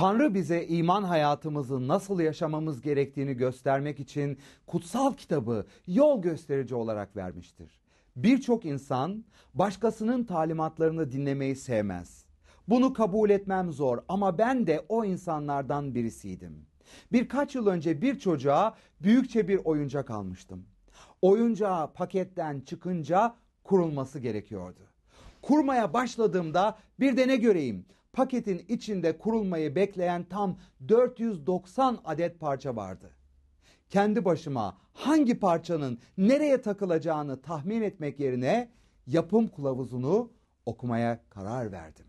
Tanrı bize iman hayatımızı nasıl yaşamamız gerektiğini göstermek için kutsal kitabı yol gösterici olarak vermiştir. Birçok insan başkasının talimatlarını dinlemeyi sevmez. Bunu kabul etmem zor ama ben de o insanlardan birisiydim. Birkaç yıl önce bir çocuğa büyükçe bir oyuncak almıştım. Oyuncağı paketten çıkınca kurulması gerekiyordu. Kurmaya başladığımda bir de ne göreyim? Paketin içinde kurulmayı bekleyen tam 490 adet parça vardı. Kendi başıma hangi parçanın nereye takılacağını tahmin etmek yerine yapım kılavuzunu okumaya karar verdim.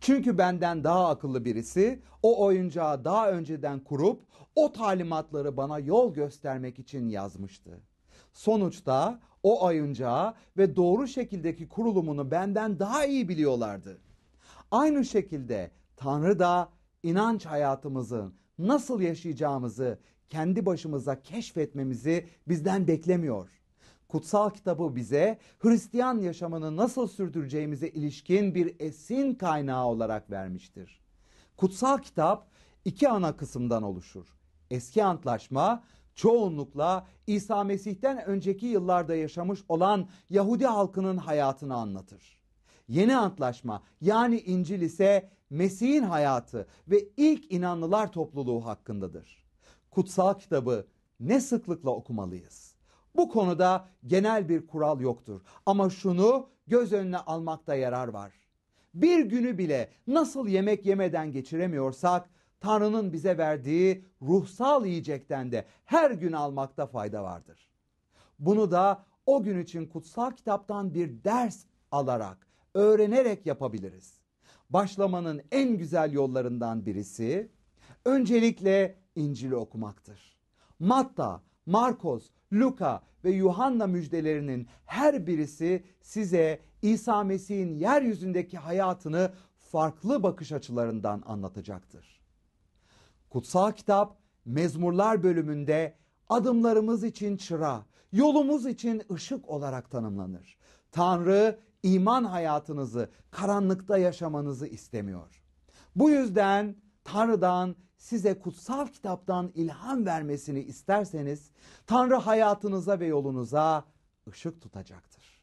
Çünkü benden daha akıllı birisi o oyuncağı daha önceden kurup o talimatları bana yol göstermek için yazmıştı. Sonuçta o oyuncağı ve doğru şekildeki kurulumunu benden daha iyi biliyorlardı. Aynı şekilde Tanrı da inanç hayatımızın nasıl yaşayacağımızı kendi başımıza keşfetmemizi bizden beklemiyor. Kutsal kitabı bize Hristiyan yaşamını nasıl sürdüreceğimize ilişkin bir esin kaynağı olarak vermiştir. Kutsal kitap iki ana kısımdan oluşur. Eski antlaşma çoğunlukla İsa Mesih'ten önceki yıllarda yaşamış olan Yahudi halkının hayatını anlatır. Yeni antlaşma yani İncil ise Mesih'in hayatı ve ilk inanlılar topluluğu hakkındadır. Kutsal kitabı ne sıklıkla okumalıyız? Bu konuda genel bir kural yoktur ama şunu göz önüne almakta yarar var. Bir günü bile nasıl yemek yemeden geçiremiyorsak Tanrı'nın bize verdiği ruhsal yiyecekten de her gün almakta fayda vardır. Bunu da o gün için kutsal kitaptan bir ders alarak, öğrenerek yapabiliriz. Başlamanın en güzel yollarından birisi öncelikle İncil'i okumaktır. Matta, Markos, Luka ve Yuhanna müjdelerinin her birisi size İsa Mesih'in yeryüzündeki hayatını farklı bakış açılarından anlatacaktır. Kutsal kitap Mezmurlar bölümünde adımlarımız için çıra, yolumuz için ışık olarak tanımlanır. Tanrı iman hayatınızı karanlıkta yaşamanızı istemiyor. Bu yüzden Tanrı'dan size kutsal kitaptan ilham vermesini isterseniz Tanrı hayatınıza ve yolunuza ışık tutacaktır.